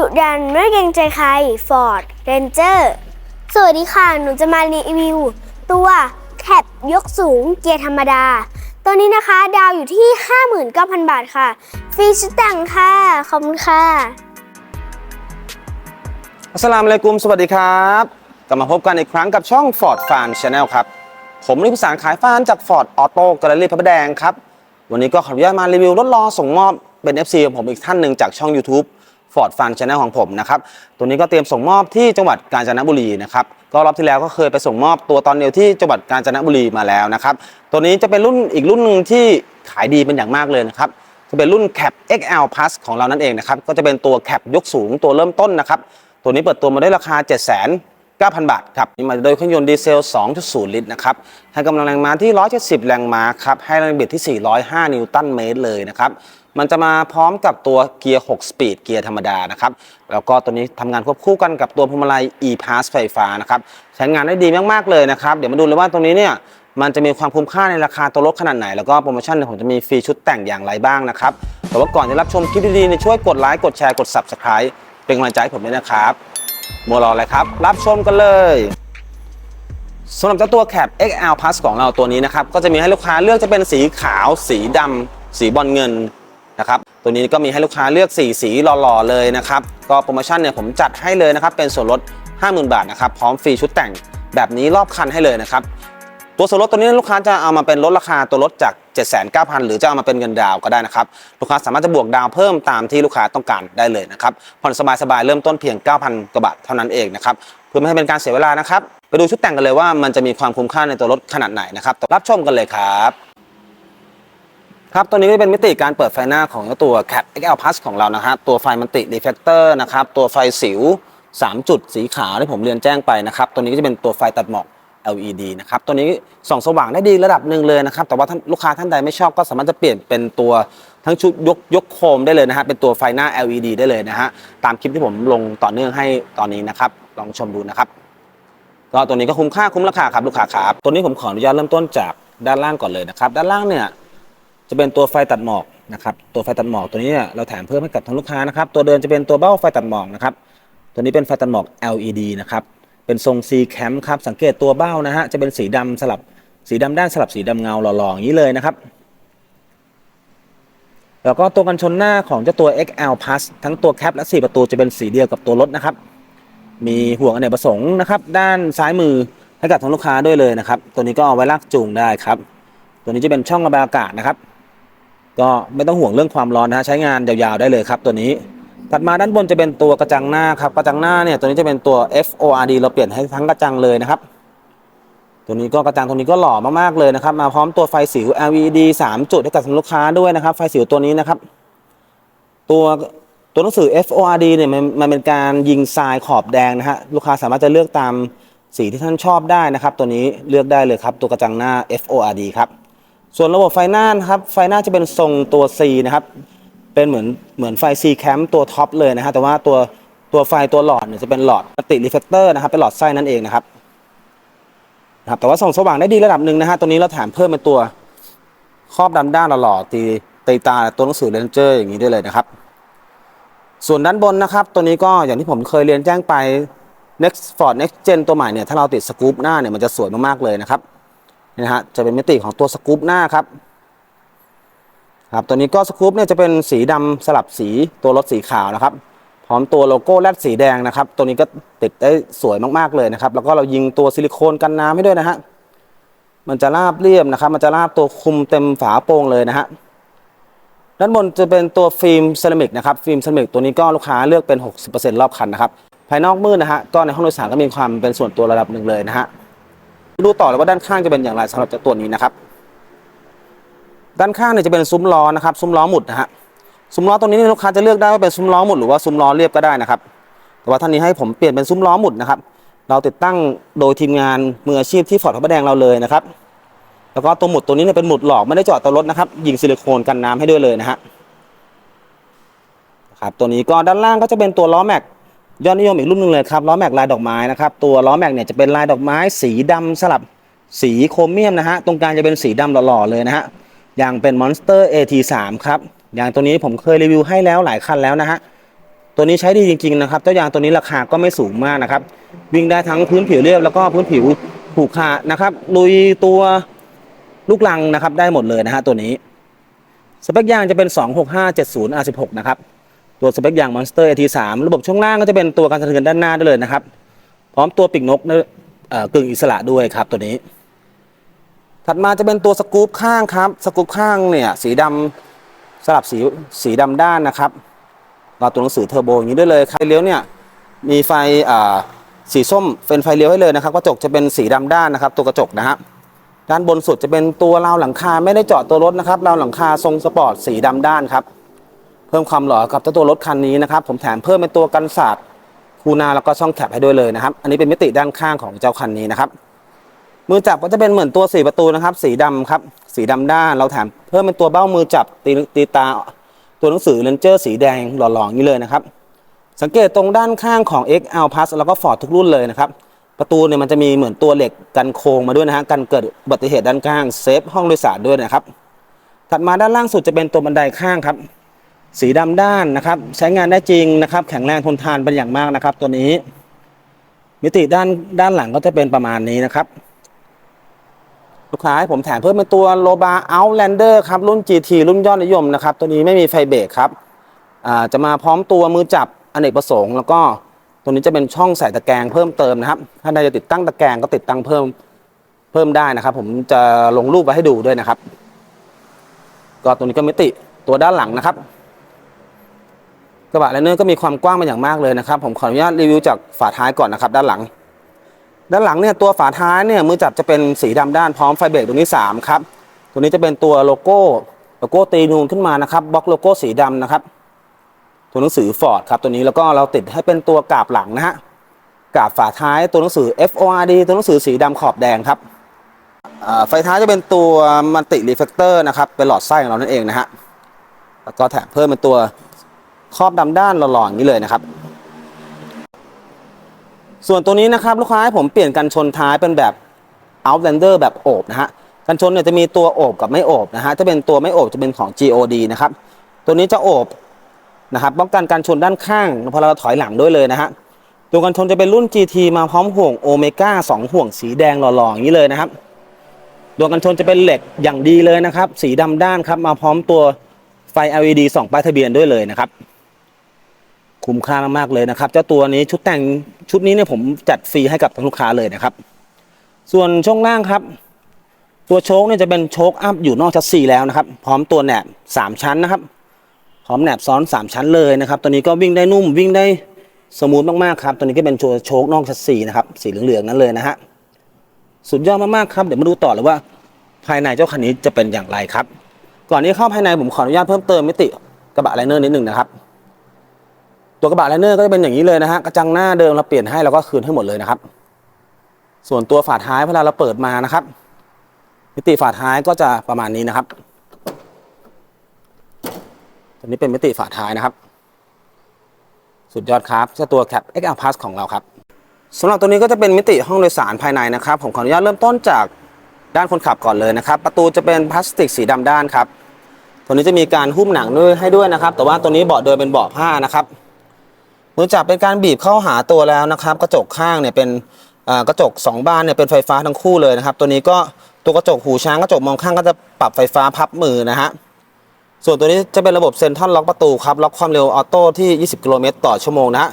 ดุดันไม่เกรงใจใคร Ford Ranger สวัสดีค่ะ หนูจะมารีวิว ตัวแคปยกสูงเกียร์ธรรมดา ตัวนี้นะคะดาวอยู่ที่ 59,000 บาทค่ะ ฟรีชุดแต่งค่ะ ขอบคุณค่ะอัสสลามุอะลัยกุม สวัสดีครับกลับมาพบกันอีกครั้งกับช่อง Ford Fan Channel ครับ ผมนิพสารขายฟานจาก Ford Auto Gallery พระประแดงครับ วันนี้ก็ขออนุญาตมารีวิวรถรอส่งมอบเป็น FC ของผมอีกท่านหนึ่งจากช่อง YouTube Ford Fan Channel ของผมนะครับ ตัวนี้ก็เตรียมส่งมอบที่จังหวัดกาญจนบุรีนะครับ ก็รอบที่แล้วก็เคยไปส่งมอบตัวตอนเดียวที่จังหวัดกาญจนบุรีมาแล้วนะครับ ตัวนี้จะเป็นรุ่นอีกรุ่นหนึ่งที่ขายดีเป็นอย่างมากเลยนะครับ จะเป็นรุ่น Cap XL Plus ของเรานั่นเองนะครับ ก็จะเป็นตัว Cap ยกสูงตัวเริ่มต้นนะครับ ตัวนี้เปิดตัวมาด้วยราคา 7 0 0 0 0 9,000 บาทครับนี่มาโดยเครื่องยนต์ดีเซล 2.0 ลิตรนะครับให้กำลังแรงม้าที่ 170 แรงม้าครับ ให้แรงบิดที่ 405 นิวตันเมตรเลยนะครับ มันจะมาพร้อมกับตัวเกียร์ 6 สปีด เกียร์ธรรมดานะครับ แล้วก็ตัวนี้ทำงานควบคู่กันกับตัวพวงมาลัย e-pass ไฟฟ้านะครับ ใช้งานได้ดีมาก ๆ เลยนะครับ เดี๋ยวมาดูเลยว่าตรงนี้เนี่ยมันจะมีความคุ้มค่าในราคาตัวรถขนาดไหน แล้วก็โปรโมชั่นผมจะมีฟรีชุดแต่งอย่างไรบ้างนะครับ แต่ว่าก่อนจะรับชมคลิปดีๆช่วยกดไลค์ กดแชร์ กด subscribe เป็นกำลังใจให้ผมด้วยนะครับ มัวรออะไรครับ รับชมกันเลยสำหรับเจ้าตัวแคป XL Plus ของเราตัวนี้นะครับ ก็จะมีให้ลูกค้าเลือกจะเป็นสีขาว สีดำ สีบอลเงินนะครับ ตัวนี้ก็มีให้ลูกค้าเลือกสีสีหล่อๆเลยนะครับ ก็โปรโมชั่นเนี่ยผมจัดให้เลยนะครับ เป็นส่วนลด 50,000 บาทนะครับ พร้อมฟรีชุดแต่งแบบนี้รอบคันให้เลยนะครับ ตัวส่วนลดตัวนี้ลูกค้าจะเอามาเป็นลดราคาตัวลดจาก 79,000 หรือจะเอามาเป็นเงินดาวก็ได้นะครับ ลูกค้าสามารถจะบวกดาวเพิ่มตามที่ลูกค้าต้องการได้เลยนะครับ ผ่อนสบายๆ เริ่มต้นเพียง 9,000 กว่าบาทเท่านั้นเองนะครับ เพื่อไม่ให้เป็นการเสียเวลานะครับ ไปดูชุดแต่งกันเลยว่ามันจะมีความคุ้มค่าในตัวรถขนาดไหนนะครับรับชมกันเลยครับครับ ตัวนี้ก็เป็นมิติการเปิดไฟหน้าของตัว Cat XL Plus ของเรานะครับ ตัวไฟมันติรีเฟลเตอร์นะครับ ตัวไฟสิว 3 จุดสีขาวที่ผมเรียนแจ้งไปนะครับ ตัวนี้ก็จะเป็นตัวไฟตัดหมอก LED นะครับตัวนี้ส่องสว่างได้ดีระดับหนึ่งเลยนะครับแต่ว่าท่านลูกค้าท่านใดไม่ชอบก็สามารถจะเปลี่ยนเป็นตัวทั้งชุดยกยกโคมได้เลยนะฮะเป็นตัวไฟหน้า LED ได้เลยนะฮะตามคลิปที่ผมลงต่อเนื่องให้ตอนนี้นะครับลองชมดูนะครับก็ตัวนี้ก็คุ้มค่าคุ้มราคาครับลูกค้าครับตัวนี้ผมขออนุญาตเริ่มต้นจากด้านล่างก่อนเลยนะครับด้านล่างเนี่ยจะเป็นตัวไฟตัดหมอกนะครับตัวไฟตัดหมอกตัวนี้เนี่ยเราแถมเพิ่มให้กับทางลูกค้านะครับตัวเดินจะเป็นตัวเบ้าไฟตัดหมอกนะครับตัวนี้เป็นไฟตัดหมอก LED นะครับ เป็นทรง C cam ครับสังเกตตัวเบ้านะฮะจะเป็นสีดำสลับสีดำด้านสลับสีดำเงาหล่อๆอย่างนี้เลยนะครับ แล้วก็ตัวกันชนหน้าของเจ้าตัว XL Plus ทั้งตัวแคปและ 4 ประตูจะเป็นสีเดียวกับตัวรถนะครับ มีห่วงอเนกประสงค์นะครับ ด้านซ้ายมือให้กับทางลูกค้าด้วยเลยนะครับ ตัวนี้ก็เอาไว้ลากจูงได้ครับ ตัวนี้จะเป็นช่องระบายอากาศนะครับ ก็ไม่ต้องห่วงเรื่องความร้อนนะฮะใช้งานยาวๆได้เลยครับ ตัวนี้ ถัดมาด้านบนจะเป็นตัวกระจังหน้าครับกระจังหน้าเนี่ยตัวนี้จะเป็นตัว FORD เราเปลี่ยนให้ทั้งกระจังเลยนะครับตัวนี้ก็กระจังตัวนี้ก็หล่อมากๆเลยนะครับ มาพร้อมตัวไฟสิว LED 3 จุดให้กับทางลูกค้าด้วยนะครับ ไฟสิวตัวนี้นะครับ ตัวตัวหนังสือ FORD เนี่ยมันมันเป็นการยิงทรายขอบแดงนะฮะลูกค้าสามารถจะเลือกตามสีที่ท่านชอบได้นะครับ ตัวนี้เลือกได้เลยครับ ตัวกระจังหน้า FORD ครับส่วนระบบไฟหน้านะครับไฟหน้าจะเป็นทรงตัว C นะครับ เป็นเหมือนเหมือนไฟ C cam ตัวท็อปเลยนะฮะแต่ว่าตัวตัวไฟตัวหลอดเนี่ยจะเป็นหลอดปฏิรีเฟลเตอร์นะครับเป็นหลอดไส้นั่นเองนะครับนะครับ แต่ว่าส่องสว่างได้ดีระดับหนึ่งนะฮะตัวนี้เราแถมเพิ่มเป็นตัวครอบดำด้านหล่อๆตีตีตาตัวหนังสือเรนเจอร์อย่างนี้ได้เลยนะครับ ส่วนด้านบนนะครับ ตัวนี้ก็อย่างที่ผมเคยเรียนแจ้งไป next Ford next gen ตัวใหม่เนี่ยถ้าเราติดสกู๊ปหน้าเนี่ยมันจะสวยมากๆเลยนะครับนี่นะฮะจะเป็นมิติของตัวสกู๊ปหน้าครับ ครับตัวนี้ก็สกู๊ปเนี่ยจะเป็นสีดำสลับสีตัวรถสีขาวนะครับ พร้อมตัวโลโก้แรดสีแดงนะครับ ตัวนี้ก็ติดได้สวยมากๆเลยนะครับ แล้วก็เรายิงตัวซิลิโคนกันน้ำให้ด้วยนะฮะมันจะราบเรียบนะครับ มันจะราบตัวคุมเต็มฝาโปร่งเลยนะฮะด้านบนจะเป็นตัวฟิล์มเซรามิกนะครับฟิล์มเซรามิกตัวนี้ก็ลูกค้าเลือกเป็น 60%รอบคันนะครับภายนอกมืดนะฮะก็ในห้องโดยสารก็มีความเป็นส่วนตัวระดับหนึ่งเลยนะฮะดูต่อเลยว่าด้านข้างจะเป็นอย่างไรสำหรับเจ้าตัวนี้นะครับ ด้านข้างเนี่ยจะเป็นซุ้มล้อนะครับซุ้มล้อหมุดนะฮะซุ้มล้อตรงนี้เนี่ยลูกค้าจะเลือกได้ว่าเป็นซุ้มล้อหมุดหรือว่าซุ้มล้อเรียบก็ได้นะครับ แต่ว่าท่านนี้ให้ผมเปลี่ยนเป็นซุ้มล้อหมุดนะครับ เราติดตั้งโดยทีมงานมืออาชีพที่ฟอร์ดพระประแดงเราเลยนะครับ แล้วก็ตัวหมุดตัวนี้เนี่ยเป็นหมุดหลอกไม่ได้เจาะตัวรถนะครับ ยิงซิลิโคนกันน้ำให้ด้วยเลยนะฮะครับตัวนี้ก็ด้านล่างก็จะเป็นตัวล้อแม็กยอดนิยมอีกรุ่นหนึ่งเลยครับล้อแม็กลายดอกไม้นะครับตัวล้อแม็กเนี่ยจะเป็นลายดอกไม้สีดำสลับสีโครเมียมนะฮะตรงกลางจะเป็นสีดำหล่อๆเลยนะฮะ ย่างเป็น Monster AT3 ครับอย่างตัวนี้ผมเคยรีวิวให้แล้วหลายคันแล้วนะฮะตัวนี้ใช้ดีจริงๆนะครับเจ้ายางตัวนี้ราคาก็ไม่สูงมากนะครับ วิ่งได้ทั้งพื้นผิวเรียบแล้วก็พื้นผิวผูกขานะครับลุยตัวลูกลังนะครับได้หมดเลยนะฮะตัวนี้สเปคยางจะเป็น 26570 R16 นะครับตัวสเปคยาง Monster AT3 ระบบช่วงล่างก็จะเป็นตัวการสะเทือนด้านหน้าได้เลยนะครับ พร้อมตัวปีกนกเอ่อกึ่งอิสระด้วยครับตัวนี้ ถัดมาจะเป็นตัวสกู๊ปข้างครับ สกู๊ปข้างเนี่ยสีดำสลับสีสีดำด้านนะครับเราตัวหนังสือเทอร์โบอย่างนี้ได้เลยครับไฟเลี้ยวเนี่ยมีไฟอ่าสีส้มเป็นไฟเลี้ยวให้เลยนะครับกระจกจะเป็นสีดำด้านนะครับ ตัวกระจกนะฮะด้านบนสุดจะเป็นตัวราวหลังคาไม่ได้เจาะตัวรถนะครับราวหลังคาทรงสปอร์ตสีดำด้านครับ เพิ่มความหล่อกับเจ้าตัวรถคันนี้นะครับผมแถมเพิ่มเป็นตัวกันศาสตร์คูนาแล้วก็ช่องแคปให้ด้วยเลยนะครับ อันนี้เป็นมิติด้านข้างของเจ้าคันนี้นะครับ มือจับก็จะเป็นเหมือนตัวสี่ประตูนะครับ สีดำครับ สีดำด้านเราแถมเพิ่มเป็นตัวเบ้ามือจับตีตีตาตัวหนังสือเลนเจอร์สีแดงหล่อๆนี้เลยนะครับ สังเกตตรงด้านข้างของ XL Plus แล้วก็ Ford ทุกรุ่นเลยนะครับ ประตูเนี่ยมันจะมีเหมือนตัวเหล็กกันโค้งมาด้วยนะฮะกันเกิดอุบัติเหตุด้านข้างเซฟห้องโดยสารด้วยนะครับ ถัดมาด้านล่างสุดจะเป็นตัวบันไดข้างครับ สีดำด้านนะครับ ใช้งานได้จริงนะครับ แข็งแรงทนทานเป็นอย่างมากนะครับ ตัวนี้ มิติด้านด้านหลังก็จะเป็นประมาณนี้นะครับ ลูกค้าให้ผมแถมเพิ่มเป็นตัวโลบา Outlander ครับ รุ่น GT รุ่นยอดนิยมนะครับ ตัวนี้ไม่มีไฟเบรกครับจะมาพร้อมตัวมือจับอเนกประสงค์ แล้วก็ตัวนี้จะเป็นช่องใส่ตะแกรงเพิ่มเติมนะครับ ถ้าใครจะติดตั้งตะแกรงก็ติดตั้งเพิ่มเพิ่มได้นะครับ ผมจะลงรูปไว้ให้ดูด้วยนะครับ ก็ตัวนี้ก็มิติตัวด้านหลังนะครับกระบะไลเนอร์ก็มีความกว้างเป็นอย่างมากเลยนะครับ ผมขออนุญาตรีวิวจากฝาท้ายก่อนนะครับ ด้านหลัง ด้านหลังเนี่ยตัวฝาท้ายเนี่ยมือจับจะเป็นสีดำด้านพร้อมไฟเบรกตัวนี้3ครับตัวนี้จะเป็นตัวโลโก้โลโก้ตีนูนขึ้นมานะครับบล็อกโลโก้สีดำนะครับ ตัวหนังสือฟอร์ดครับตัวนี้แล้วก็เราติดให้เป็นตัวกาบหลังนะฮะกาบฝาท้ายตัวหนังสือ FORD ตัวหนังสือสีดำขอบแดงครับไฟท้ายจะเป็นตัวมันติรีเฟกเตอร์นะครับเป็นหลอดไส้ของเรานั่นเองนะฮะแล้วก็แถมเพิ่มเป็นตัวครอบดำด้านหล่อๆอย่างนี้เลยนะครับ ส่วนตัวนี้นะครับลูกค้าให้ผมเปลี่ยนกันชนท้ายเป็นแบบ Outlander แบบโอบนะฮะกันชนเนี่ยจะมีตัวโอบกับไม่โอบนะฮะถ้าเป็นตัวไม่โอบจะเป็นของ GOD นะครับตัวนี้จะโอบนะครับป้องกันการชนด้านข้างพอเราถอยหลังด้วยเลยนะฮะตัวกันชนจะเป็นรุ่น GT มาพร้อมห่วงโอเมก้า2ห่วงสีแดงหล่อๆอย่างนี้เลยนะครับตัวกันชนจะเป็นเหล็กอย่างดีเลยนะครับ สีดำด้านครับมาพร้อมตัวไฟ LED ส่องป้ายทะเบียนด้วยเลยนะครับ คุ้มค่ามากๆเลยนะครับ เจ้าตัวนี้ชุดแต่งชุดนี้เนี่ยผมจัดฟรีให้กับทางลูกค้าเลยนะครับ ส่วนช่วงล่างครับ ตัวโชคเนี่ยจะเป็นโชคอัพอยู่นอกชัสซีแล้วนะครับ พร้อมตัวแหนบสามชั้นนะครับ พร้อมแหนบซ้อนสามชั้นเลยนะครับ ตัวนี้ก็วิ่งได้นุ่มวิ่งได้สมูทมากๆครับ ตัวนี้ก็เป็นโชคนอกชัสซีนะครับ สีเหลืองๆนั้นเลยนะฮะ สุดยอดมากๆครับ เดี๋ยวมาดูต่อเลยว่า ภายในเจ้าคันนี้จะเป็นอย่างไรครับ ก่อนที่เข้าภายในผมขออนุญาตเพิ่มเติมมิติกระบะไลเนอร์นิดหนึ่งนะครับ ตัวกระบะไลเนอร์ก็จะเป็นอย่างนี้เลยนะฮะกระจังหน้าเดิมเราเปลี่ยนให้เราก็คืนให้หมดเลยนะครับ ส่วนตัวฝาท้ายเวลาเราเปิดมานะครับ มิติฝาท้ายก็จะประมาณนี้นะครับตัวนี้เป็นมิติฝาท้ายนะครับ สุดยอดครับเจ้าตัว Cap XL Plus ของเราครับสำหรับตัวนี้ก็จะเป็นมิติห้องโดยสารภายในนะครับ ผมขออนุญาตเริ่มต้นจากด้านคนขับก่อนเลยนะครับ ประตูจะเป็นพลาสติกสีดำด้านครับ ตัวนี้จะมีการหุ้มหนังด้วยให้ด้วยนะครับ แต่ว่าตัวนี้เบาะเดินเป็นเบาะผ้านะครับ มือจับเป็นการบีบเข้าหาตัวแล้วนะครับ กระจกข้างเนี่ยเป็นกระจก 2 บานเนี่ยเป็นไฟฟ้าทั้งคู่เลยนะครับ ตัวนี้ก็ตัวกระจกหูช้างกระจกมองข้างก็จะปรับไฟฟ้าพับมือนะฮะส่วนตัวนี้จะเป็นระบบเซ็นทรัลล็อกประตูครับล็อกความเร็วออโต้ที่ 20 กิโลเมตรต่อชั่วโมงนะฮะ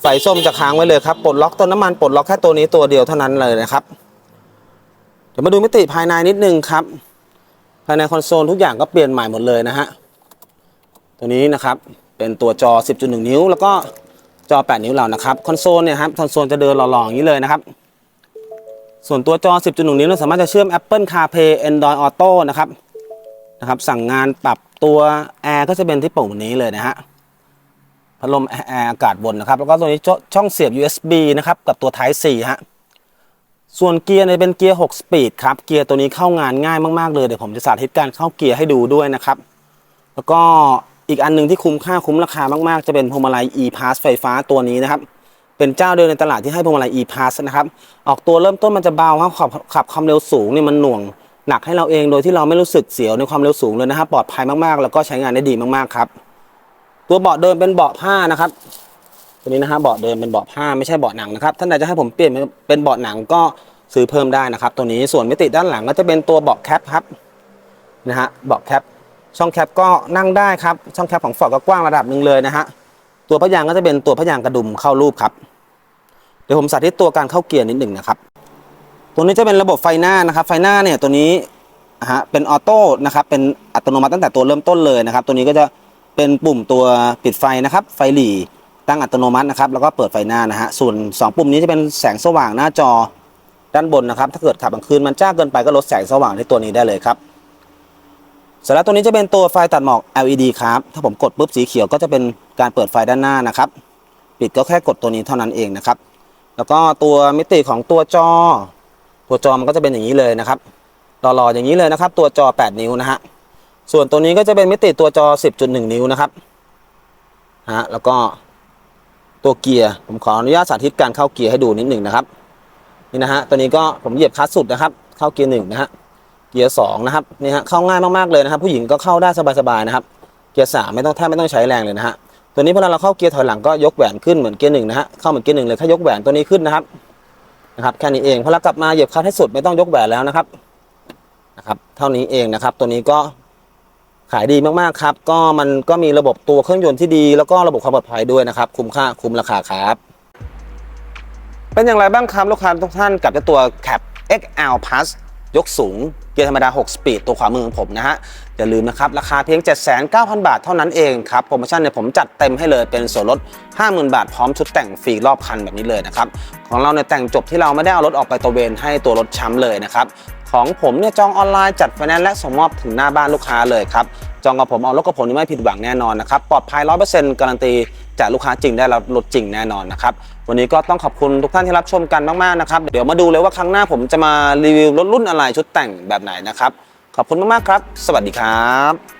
ไฟส้มจะค้างไว้เลยครับปลดล็อกตัวน้ำมันปลดล็อกแค่ตัวนี้ตัวเดียวเท่านั้นเลยนะครับเดี๋ยวมาดูมิติภายในนิดนึงครับ ภายในคอนโซลทุกอย่างก็เปลี่ยนใหม่หมดเลยนะฮะตัวนี้นะครับเป็นตัวจอ 10.1 นิ้ว แล้วก็ จอ 8 นิ้วเรานะครับคอนโซลเนี่ยครับคอนโซลจะเดินหล่อๆอย่างนี้เลยนะครับ ส่วนตัวจอ 10.1 นิ้วเราสามารถจะเชื่อม Apple CarPlay Android Auto นะครับนะครับ สั่งงานปรับตัวแอร์ก็จะเป็นที่ปุ่มนี้เลยนะฮะพัดลมแอร์อากาศบนนะครับ แล้วก็ตัวนี้ช่องเสียบ USB นะครับ กับตัว Type C ฮะส่วนเกียร์เนี่ยเป็นเกียร์ 6 สปีดครับ เกียร์ตัวนี้เข้างานง่ายมาก ๆ เลย เดี๋ยวผมจะสาธิตการเข้าเกียร์ให้ดูด้วยนะครับ แล้วก็ อีกอันหนึ่งที่คุ้มค่าคุ้มราคามากๆ จะเป็นพวงมาลัย e-pass ไฟฟ้าตัวนี้นะครับ เป็นเจ้าเดียวในตลาดที่ให้พวงมาลัย e-pass นะครับ ออกตัวเริ่มต้นมันจะเบาครับขับขับความเร็วสูงเนี่ยมันหน่วงหนักให้เราเองโดยที่เราไม่รู้สึกเสียวในความเร็วสูงเลยนะครับปลอดภัยมากๆ แล้วก็ใช้งานได้ดีมากๆครับ ตัวเบาะเดิมเป็นเบาะผ้านะครับตัวนี้นะฮะเบาะเดิมเป็นเบาะผ้าไม่ใช่เบาะหนังนะครับท่านใดจะให้ผมเปลี่ยนเป็นเบาะหนังก็ซื้อเพิ่มได้นะครับ ตัวนี้ส่วนมิติด้านหลังก็จะเป็นตัวเบาะแคปครับนะฮะเบาะแคป ช่องแคปก็นั่งได้ครับ ช่องแคปของฟอร์ดก็กว้างระดับหนึ่งเลยนะฮะ ตัวพะยางก็จะเป็นตัวพะยางกระดุมเข้ารูปครับ เดี๋ยวผมสาธิตตัวการเข้าเกียร์นิดหนึ่งนะครับ ตัวนี้จะเป็นระบบไฟหน้านะครับ ไฟหน้าเนี่ยตัวนี้นะฮะเป็นออโต้นะครับ เป็นอัตโนมัติตั้งแต่ตัวเริ่มต้นเลยนะครับ ตัวนี้ก็จะเป็นปุ่มตัวปิดไฟนะครับ ไฟหลีตั้งอัตโนมัตินะครับ แล้วก็เปิดไฟหน้านะฮะ ส่วน 2 ปุ่มนี้จะเป็นแสงสว่างหน้าจอด้านบนนะครับ ถ้าเกิดขับกลางคืนมันจ้าเกินไปก็ลดแสงสว่างที่ตัวนี้ได้เลยครับ เสร็จแล้วตัวนี้จะเป็นตัวไฟตัดหมอก LED ครับ ถ้าผมกดปุ๊บสีเขียวก็จะเป็นการเปิดไฟด้านหน้านะครับ ปิดก็แค่กดตัวนี้เท่านั้นเองนะครับ แล้วก็ตัวมิติของตัวจอ ตัวจอมันก็จะเป็นอย่างนี้เลยนะครับหล่อๆอย่างนี้เลยนะครับ ตัวจอ 8 นิ้วนะฮะ ส่วนตัวนี้ก็จะเป็นมิติตัวจอ 10.1 นิ้วนะครับ ฮะ แล้วก็ตัวเกียร์ ผมขออนุญาตสาธิตการเข้าเกียร์ให้ดูนิดหนึ่งนะครับ นี่นะฮะ ตัวนี้ก็ผมเหยียบคลัตช์สุดนะครับ เข้าเกียร์หนึ่งนะฮะ เกียร์สองนะครับนี่ฮะเข้าง่ายมากๆเลยนะครับ ผู้หญิงก็เข้าได้สบายๆนะครับ เกียร์สามไม่ต้องแทบไม่ต้องใช้แรงเลยนะฮะตัวนี้พอเราเข้าเกียร์ถอยหลังก็ยกแหวนขึ้นเหมือนเกียร์หนึ่งนะฮะเข้าเหมือนเกียร์หนึ่งเลยแค่ยกแหวนตัวนี้ขึ้นนะครับนะครับแค่นี้เองพอเรากลับมาเหยียบคลัตช์ให้สุดไม่ต้องยกแหวนแล้วนะครับนะครับ เท่านี้เองนะครับ ตัวนี้ก็ขายดีมากๆครับ ก็มันก็มีระบบตัวเครื่องยนต์ที่ดี แล้วก็ระบบความปลอดภัยด้วยนะครับ คุ้มค่าคุ้มราคาครับเป็นอย่างไรบ้างครับลูกค้าทุกท่านกับเจ้าตัว Cap XL Plus ยกสูง เกียร์ธรรมดา 6 สปีด ตัวขวามือของผมนะฮะ อย่าลืมนะครับ ราคาเพียง 79,000 บาทเท่านั้นเองครับ โปรโมชั่นเนี่ยผมจัดเต็มให้เลยเป็นส่วนลด 50,000 บาท พร้อมชุดแต่งฟรีรอบคันแบบนี้เลยนะครับ ของเราเนี่ยแต่งจบที่เราไม่ได้เอารถออกไปตระเวนให้ตัวรถช้ำเลยนะครับของผมเนี่ยจองออนไลน์จัดไฟแนนซ์และส่งมอบถึงหน้าบ้านลูกค้าเลยครับจองกับผมเอารถกับผมนี่ไม่ผิดหวังแน่นอนนะครับปลอดภัย100%การันตีจากลูกค้าจริงได้รับรถจริงแน่นอนนะครับ วันนี้ก็ต้องขอบคุณทุกท่านที่รับชมกันมากๆนะครับ เดี๋ยวมาดูเลยว่าครั้งหน้าผมจะมารีวิวรถรุ่นอะไรชุดแต่งแบบไหนนะครับ ขอบคุณมากๆครับ สวัสดีครับ